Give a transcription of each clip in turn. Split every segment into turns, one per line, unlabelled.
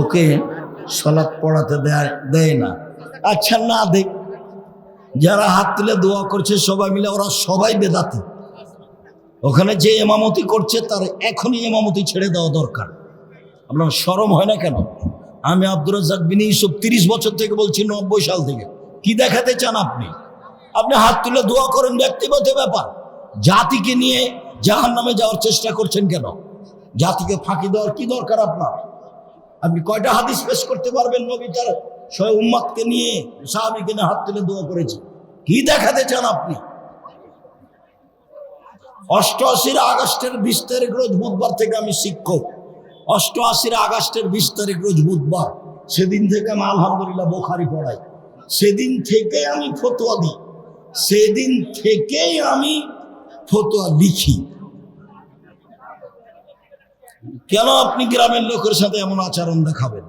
ওকে সলাৎ পড়াতে দেয় না। আচ্ছা না দেখ যারা হাত তুলে দোয়া করছে সবাই মিলে, ওরা সবাই বেদাতি। ওখানে যে এমামতি করছে, তার এখনই এমামতি ছেড়ে দেওয়া দরকার। আপনার সরম হয় না কেন? আমি আব্দুর রাজাক বিন ইউসুফ তিরিশ বছর থেকে বলছি, নব্বই সাল থেকে। কি দেখাতে চান আপনি? আপনি হাত তুলে দোয়া করেন, ব্যক্তিগত ব্যাপার। জাতিকে নিয়ে জাহান নামে যাওয়ার চেষ্টা করছেন কেন? জাতিকে ফাঁকি দেওয়ার কি দরকার আপনার? আপনি কয়টা হাদিস পেশ করতে পারবেন নবী তার সয় উম্মাদকে নিয়ে সাহাবিকে নিয়ে হাত তুলে দোয়া করেছে। কি দেখাতে চান আপনি? অষ্টআশির আগস্টের বিশ তারিখ রোজ বুধবার থেকে আমি শিক্ষক। অষ্টআশির আগস্টের বিশ তারিখ রোজ বুধবার। সেদিন থেকে আমি আলহামদুলিল্লাহ বোখারি পড়াই। সেদিন থেকে আমি ফতোয়া দিই। সেদিন থেকেই আমি ফতোয়া লিখি। কেন আপনি গ্রামের লোকের সাথে এমন আচরণ দেখাবেন?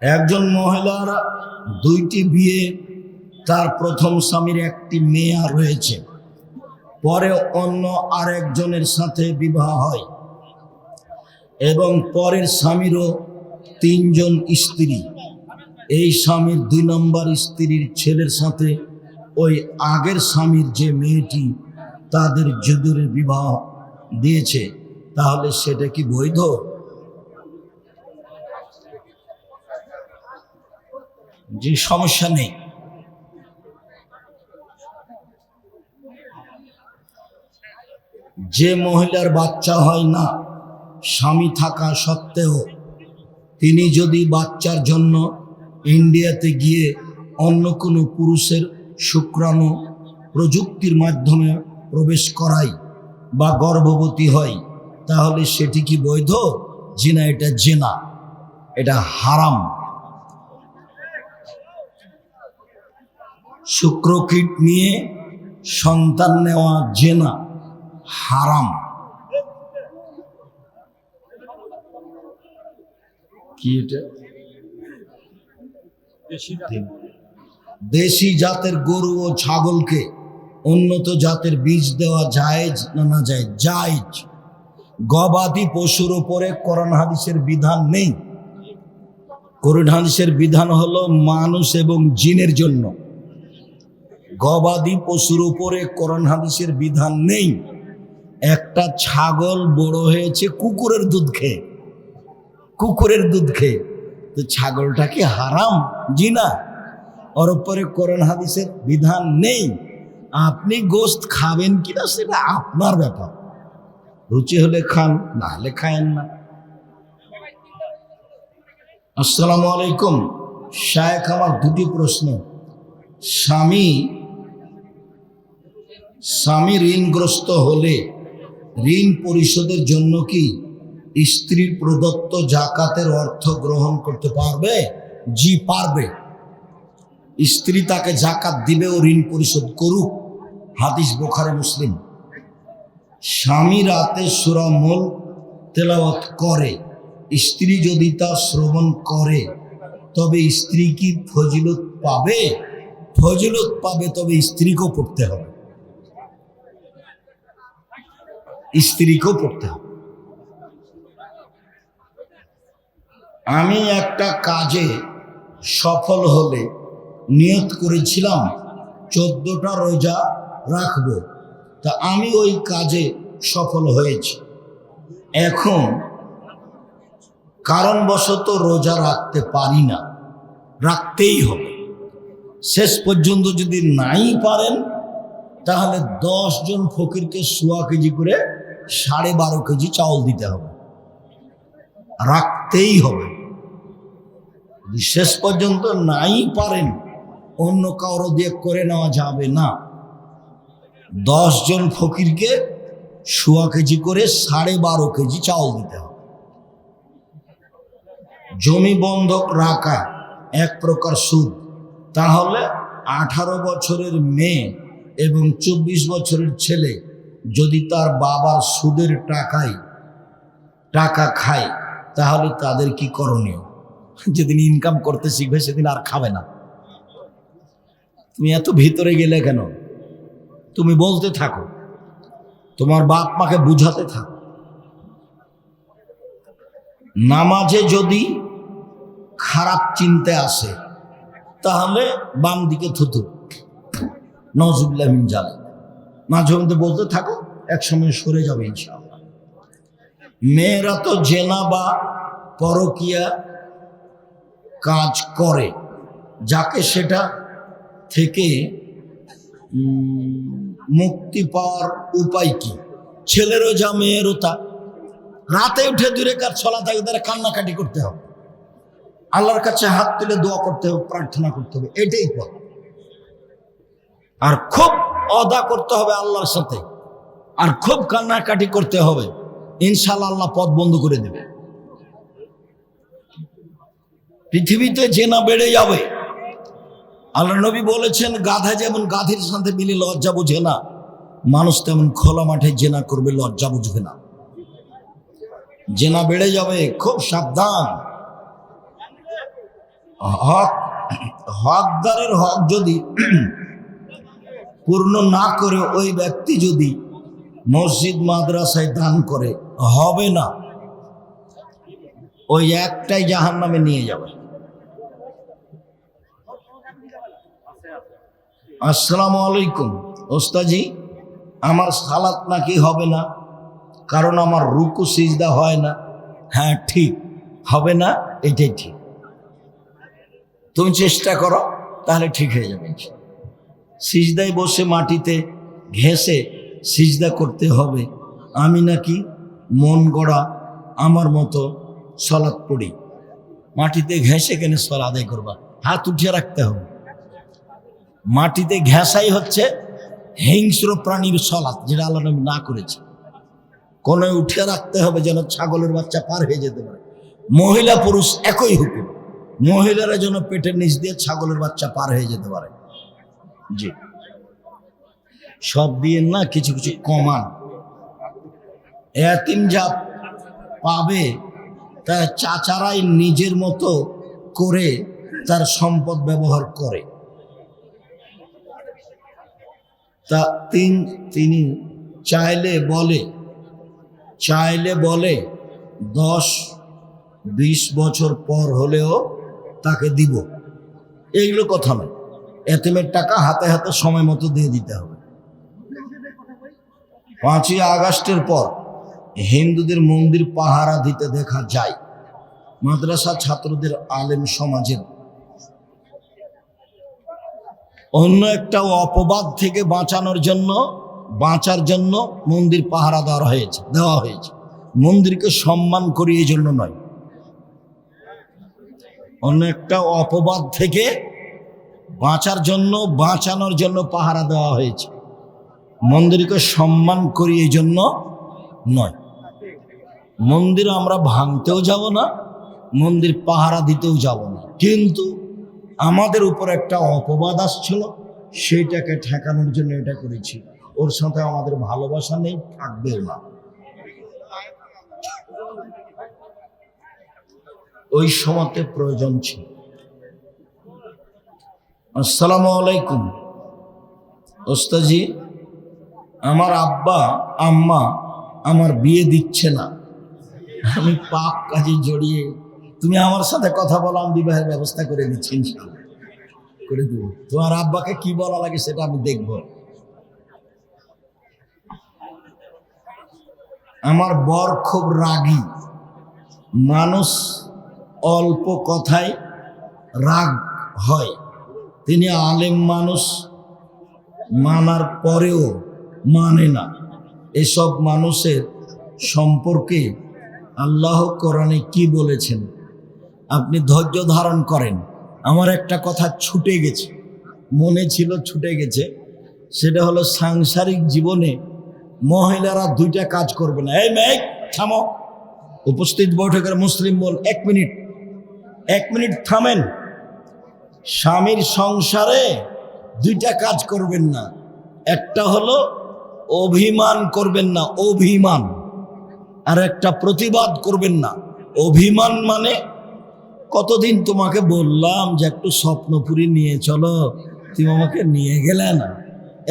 একজন মহিলার দুইটি বিয়ে, তার প্রথম স্বামীর একটি মেয়ে রয়েছে। পরে অন্য আরেকজনের সাথে বিবাহ হয়। এবং পরের স্বামীরও তিনজন স্ত্রী। এই স্বামীর দুই নম্বর স্ত্রীর ছেলের সাথে ওই আগের স্বামীর যে মেয়েটি তাদের যদুরে বিবাহ দিয়েছে, তাহলে সেটা কি বৈধ? যে সমস্যা নেই। যে মহিলার বাচ্চা হয় না স্বামী থাকা সত্ত্বেও তিনি যদি বাচ্চার জন্য ইন্ডিয়াতে গিয়ে অন্য কোনো পুরুষের শুক্রাণু প্রযুক্তির মাধ্যমে প্রবেশ করায় বা গর্ভবতী হয়, তাহলে সেটি কি বৈধ? জিনা, এটা জেনা। এটা হারাম। শুক্রকীট নিয়ে সন্তান নেওয়া জেনা হারাম। কি এটা? দেশি জাতের গরু ও ছাগলকে উন্নত জাতের বীজ দেওয়া জায়েজ না না যায় জায়েজ। গবাদি পশুর উপরে করণ হাদিসের বিধান নেই। করণ হাদিসের বিধান হলো মানুষ এবং জিনের জন্য। গবাদি পশুর উপরে করণ হাদিসের বিধান নেই। একটা ছাগল বড় হয়েছে কুকুরের দুধ খেয়ে। কুকুরের দুধ খেয়ে। তো ছাগলটা কি হারাম? জি না। ওর উপরে করণ হাদিসের বিধান নেই। আপনি গোস্ত খাবেন কিনা সেটা আপনার ব্যাপার। রুচি হলে খান, না হলে খায়েন না। আসসালামু আলাইকুম। শায়েখ, আমার দুটি প্রশ্ন। স্বামী স্বামী ঋণগ্রস্ত হলে ঋণ পরিশোধের জন্য কি স্ত্রীর প্রদত্ত জাকাতের অর্থ গ্রহণ করতে পারবে? জি, পারবে। স্ত্রী তাকে জাকাত দিবে ও ঋণ পরিশোধ করুক। হাদিস বোখারে, মুসলিম। স্বামী রাতে সুরামল তেলাওয়াত করে। স্ত্রী যদি তা শ্রবণ করে, তবে স্ত্রী কি ফজিলত পাবে? ফজিলত পাবে, তবে স্ত্রীকেও পড়তে হবে। স্ত্রীকেও পড়তে হবে। আমি একটা কাজে সফল হলে নিয়ত করেছিলাম, চোদ্দটা রোজা রাখব। তা আমি ওই কাজে সফল হয়েছি। এখন কারণবশত রোজা রাখতে পারি না, রাখতেই হবে। শেষ পর্যন্ত যদি নাই পারেন, তাহলে দশ জন ফকিরকে সোয়া কেজি করে সাড়ে বারো কেজি চাউল দিতে হবে। রাখতেই হবে। যদি শেষ পর্যন্ত নাই পারেন, অন্য কারও দিয়ে করে নেওয়া যাবে না। দশ জন ফকিরকে সোয়া কেজি করে সাড়ে বারো কেজি চাউল দিতে হবে। জমি বন্ধক রাখা এক প্রকার সুদ। তাহলে আঠারো বছরের মেয়ে এবং চব্বিশ বছরের ছেলে যদি তার বাবার সুদের টাকায় টাকা খায়, তাহলে তাদের কি করণীয়? যেদিন ইনকাম করতে শিখবে, সেদিন আর খাবে না। তুমি এত ভিতরে গেলে কেন? তুমি বলতে থাকো। তোমার বাপ মাকে বুঝাতে থাকো। নামাজে যদি খারাপ চিনতে আসে, তাহলে বাম দিকে থুতু। নজুবিল্লাহ মিন জালে মাঝে মধ্যে বলতে থাকো এক সময় সরে যাবে ইনশাআল্লাহ। মেয়েরা তো জেনা বা পরকিয়া কাজ করে, যাকে সেটা থেকে মুক্তি পাওয়ার উপায় কি? ছেলেরও যা, মেয়েরও তা। রাতে উঠে দূরে কাজ ছলা থাকে, তারা কান্নাকাটি করতে হবে। আল্লাহর কাছে হাত তুলে দোয়া করতে হবে, প্রার্থনা করতে হবে, এটাই পথ। আর খুব অদা করতে হবে আল্লাহর সাথে, আর খুব কান্নাকাটি করতে হবে ইনশাল্লাহ আল্লাহ পথ বন্ধ করে দেবে। পৃথিবীতে জেনা বেড়ে যাবে। আল্লাহ নবী বলেছেন, গাধা যেমন গাধীর সাথে মিলে লজ্জা বুঝে না, মানুষ তেমন খোলা মাঠে জেনা করবে, লজ্জা বুঝবে না। জেনা বেড়ে যাবে, খুব সাবধান। হক, হকদারের হক যদি পূর্ণ না করে ওই ব্যক্তি যদি মসজিদ, মাদ্রাসায় দান করে, হবে না। ওই একটাই জাহান নামে নিয়ে যাবে। আসসালামু আলাইকুম। ওস্তাজি, আমার সালাত নাকি হবে না? কারণ আমার রুকু, সিজদা হয় না। হ্যাঁ ঠিক, হবে না, এটাই ঠিক। তুমি চেষ্টা করো, তাহলে ঠিক হয়ে যাবে সিজদায় বসে মাটিতে ঘেঁষে সিজদা করতে হবে। আমি নাকি মন গড়া, আমার মতো সলাৎ পড়ি। মাটিতে ঘেঁষে কেন সল আদায় করবা? হাত উঠিয়ে রাখতে হবে। মাটিতে ঘেঁষাই হচ্ছে হিংস্র প্রাণীর সলাৎ, যেটা আল্লাহ না করেছে। কোনে উঠে রাখতে হবে যেন ছাগলের বাচ্চা পার হয়ে যেতে পারে। মহিলা পুরুষ একই হুকুম, মহিলারা যেন পেটের নিচ দিয়ে ছাগলের বাচ্চা পার হয়ে যেতে পারে। জি। সব দিয়ে না কিছু কিছু কমান। এতিম যা পাবে তা চাচারাই নিজের মতো করে তার সম্পদ ব্যবহার করে। তা তিন, তিনি চাইলে বলে চাইলে বলে, দশ, বিশ বছর পর হলেও তাকে দিব। এইগুলো কথা নয়। এতিমের টাকা হাতে হাতে সময় মতো দিয়ে দিতে হবে। পাঁচই আগস্টের পর হিন্দুদের মন্দির পাহারা দিতে দেখা যায়। মাদ্রাসা ছাত্রদের আলেম সমাজের অন্য একটা অপবাদ থেকে বাঁচানোর জন্য, বাঁচার জন্য মন্দির পাহারা দেওয়া হয়েছে দেওয়া হয়েছে। মন্দিরকে সম্মান করি এই জন্য নয়। অন্য একটা অপবাদ থেকে বাঁচার জন্য, বাঁচানোর জন্য পাহারা দেওয়া হয়েছে। মন্দিরকে সম্মান করি এই জন্য নয়। মন্দির আমরা ভাঙতেও যাব না, মন্দির পাহারা দিতেও যাব না। কিন্তু আমাদের উপর একটা অপবাদ আসছিল, সেইটাকে ঠেকানোর জন্য এটা করেছি। ওর সাথে আমাদের ভালোবাসা নেই থাকবেও না। ওই সময়তে প্রয়োজন ছিল। আসসালামু আলাইকুম। ওস্তাজি আমার আব্বা, আম্মা আমার বিয়ে দিচ্ছে না। আমি পাপ কাজে জড়িয়ে, তুমি আমার সাথে কথা বলো আমি বিবাহের ব্যবস্থা করে দিচ্ছি ইনশাআল্লাহ। করে দেব। তোমার আব্বাকে কি বলা লাগে সেটা আমি দেখব। আমার বর খুব রাগী। মানুষ অল্প কথায় রাগ হয়। তিনি আলেম মানুষ, মানার পরেও মানে না। এসব মানুষের সম্পর্কে আল্লাহ কোরআনে কি বলেছেন? আপনি ধৈর্য ধারণ করেন। আমার একটা কথা ছুটে গেছে, মনে ছিল ছুটে গেছে, সেটা হলো সাংসারিক জীবনে মহিলারা দুইটা কাজ করবে না। এই মেঘ থামো। উপস্থিত বৈঠকের মুসলিম বল, এক মিনিট। এক মিনিট থামেন। স্বামীর সংসারে দুইটা কাজ করবেন না। একটা হলো অভিমান করবেন না, অভিমান। আর একটা প্রতিবাদ করবেন না। অভিমান মানে কতদিন তোমাকে বললাম যে একটু স্বপ্নপুরি নিয়ে চলো? তুমি আমাকে নিয়ে গেলে না।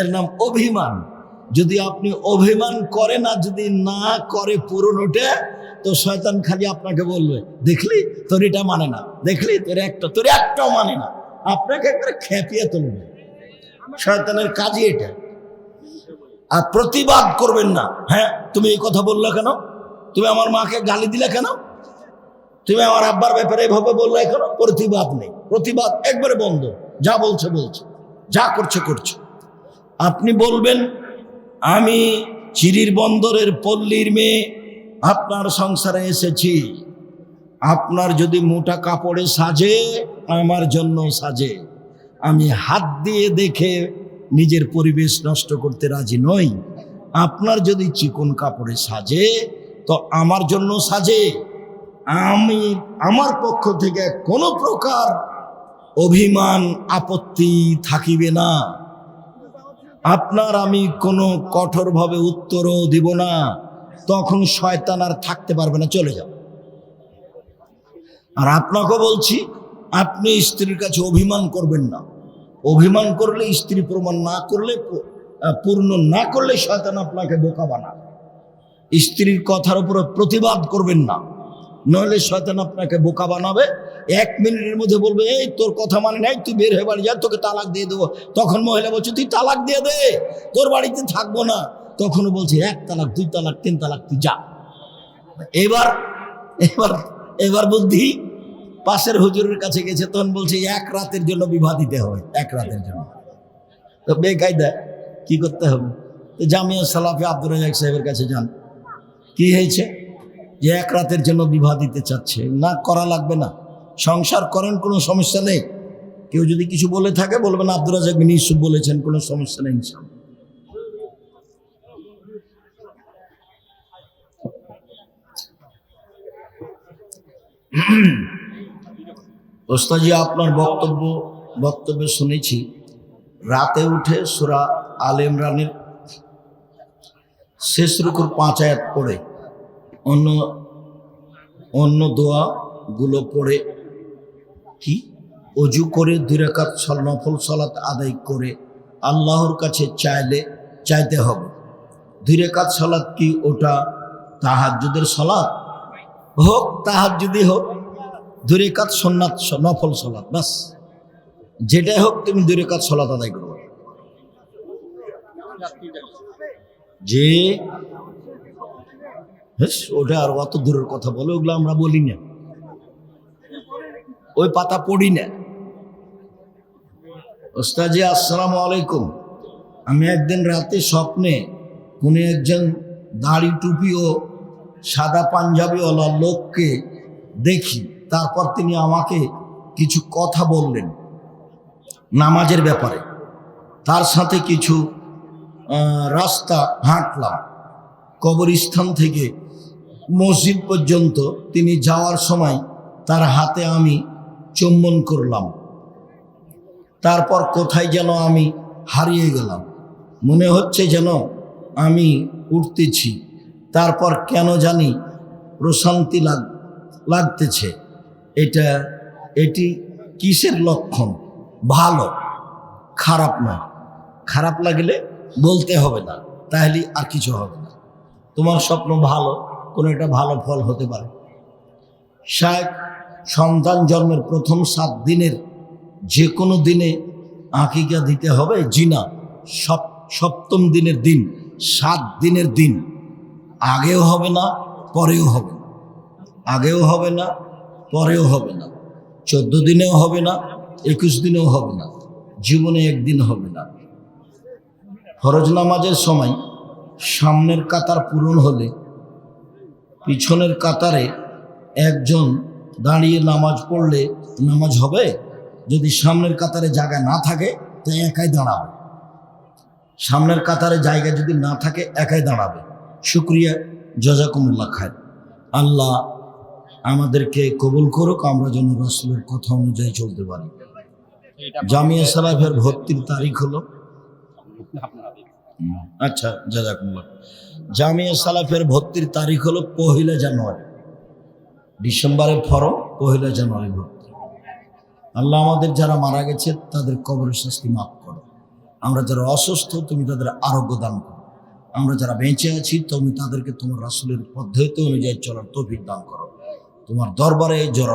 এর নাম অভিমান। যদি আপনি অভিমান করে না, যদি না করে পুরনোটা তো শয়তান খালি আপনাকে বলবে, দেখলি? তোর এটা মানে না। দেখলি? তোর একটা, তোর একটাও মানে না। আপনাকে একবারে খেপিয়ে তুলবে। শয়তানের কাজই এটা। আর প্রতিবাদ করবেন না। হ্যাঁ তুমি এই কথা বললে কেন? তুমি আমার মাকে গালি দিলে কেন? তুমি আমার আব্বার ব্যাপারে এভাবে বললে কেন প্রতিবাদ নেই। প্রতিবাদ একবারে বন্ধ। যা বলছে বলছে। যা করছে করছে। আপনি বলবেন, আমি চিরির বন্দরের পল্লীর মেয়ে, আপনার সংসারে এসেছি। আপনার যদি মোটা কাপড়ে সাজে, আমার জন্য সাজে। আমি হাত দিয়ে দেখে নিজের পরিবেশ নষ্ট করতে রাজি নই। আপনার যদি চিকন কাপড়ে সাজে, তো আমার জন্য সাজে। আমি আমার পক্ষ থেকে কোনো প্রকার অভিমান, আপত্তি থাকিবে না। আপনার আমি কোনো কঠোরভাবে উত্তরও দিব না। তখন শয়তান আর থাকতে পারবে না, চলে যাও। আর আপনাকে বলছি, আপনি স্ত্রীর কাছে অভিমান করবেন না। অভিমান করলে স্ত্রী প্রমাণ না করলে পূর্ণ না করলে শয়তান আপনাকে বোকা বানাবে। স্ত্রীর কথার উপরে প্রতিবাদ করবেন না। নইলে শয়তান আপনাকে বোকা বানাবে। এক মিনিটের মধ্যে বলবে, এই তোর কথা মানে নাই, তুই বের হয়ে বাড়ি যা, তোকে তালাক দিয়ে দেবো। তখন মহিলা বলছে, তুই তালাক দিয়ে দে, তোর বাড়িতে থাকব না। তখনও বলছে, এক তালাক, দুই তালাক, তিন তালাক, তুই যা। এবার এবার এবার বুদ্ধি পাশের হুজুরের কাছে গেছে, তখন বলছে, এক রাতের জন্য বিবাহ দিতে হবে, এক রাতের জন্য। তো বেকায়দা, কি করতে হবে? তো জামিয়া সালাফে আব্দুর রাজাক সাহেবের কাছে যান। কি হয়েছে? যে এক রাতের জন্য বিবাহ দিতে চাচ্ছে, না করা লাগবে না। সংসার করেন, কোনো সমস্যা নেই। কেউ যদি কিছু বলে থাকে বলবেন আব্দুর রাজাক বিন ইউসুফ বলেছেন, কোনো সমস্যা নেই। ওস্তাজি আপনার বক্তব্য বক্তব্য শুনেছি। রাতে উঠে সুরা আল ইমরানের শেষ রুকুর পাঁচ আয়াত পড়ে। অন্য অন্য দোয়াগুলো পড়ে কি? অজু করে দুই রাকাত সল- নফল সলাত আদায় করে আল্লাহর কাছে চাইলে, চাইতে হবে। দুই রেখাত সলাৎ কি ওটা তাহাজ্জুদের সলাৎ হোক তাহাজ্জুদি হোক। দুই রেখাত সন্ন্যাত নফল সলাত, বাস। যেটাই হোক, তুমি দুই রেখাত সলাৎ আদায় করবে যে হেস, ওটা আর অত দূরের কথা বলে ওগুলো আমরা বলি না। ওই পাতা পড়ি না। ওস্তাজি আসসালামু আলাইকুম। আমি একদিন রাতে স্বপ্নে কোনো একজন দাড়ি টুপি ও সাদা পাঞ্জাবিওয়ালা লোককে দেখি তারপর তিনি আমাকে কিছু কথা বললেন নামাজের ব্যাপারে। তার সাথে কিছু রাস্তা হাঁটলাম। কবরস্থান থেকে মসজিদ পর্যন্ত তিনি যাওয়ার সময় তার হাতে আমি চুম্বন করলাম। তারপর কোথায় যেন আমি হারিয়ে গেলাম। মনে হচ্ছে যেন আমি উঠতেছি। তারপর কেন জানি প্রশান্তি লাগ, লাগতেছে। এটা, এটি কিসের লক্ষণ? ভালো, খারাপ নয়। খারাপ লাগলে বলতে হবে না, তাহলে আর কিছু হবে না। তোমার স্বপ্ন ভালো, কোনো একটা ভালো ফল হতে পারে। শায়ক সন্তান জন্মের প্রথম সাত দিনের যে কোনো দিনে আঁকিকা দিতে হবে জিনা সপ, সপ্তম দিনের দিন, সাত দিনের দিন। আগেও হবে না, পরেও হবে না। আগেও হবে না, পরেও হবে না। চোদ্দ দিনেও হবে না, একুশ দিনেও হবে না। জীবনে একদিন হবে না। ফরজ নামাজের সময় সামনের কাতার পূরণ হলে পিছনের কাতারে একজন দাঁড়িয়ে নামাজ পড়লে নামাজ হবে? যদি সামনের কাতারে জায়গা না থাকে, তো একাই দাঁড়াবে। সামনের কাতারে জায়গা যদি না থাকে, একাই দাঁড়াবে। শুক্রিয়া, জজাকুমুল্লাহ খায় আল্লাহ আমাদেরকে কবুল করুক, আমরা যেন রসুলের কথা অনুযায়ী চলতে পারি। জামিয়া সালাফের ভর্তির তারিখ হলো আচ্ছা জাজাকুমুল্লাহ। জামিয়া সালাফের ভর্তির তারিখ হলো পহিলা জানুয়ারি। ডিসেম্বরের ফরম, পহিলা জানুয়ারি ভর্তি। আল্লাহ আমাদের যারা মারা গেছে, তাদের কবরের শাস্তি মাফ করো। আমরা যারা অসুস্থ, তুমি তাদের আরোগ্য দান করো। আমরা যারা বেঁচে আছি, তুমি তাদেরকে তোমার রাসুলের পদ্ধতি অনুযায়ী চলার তৌফিক দান করো। তোমার দরবারে জোরার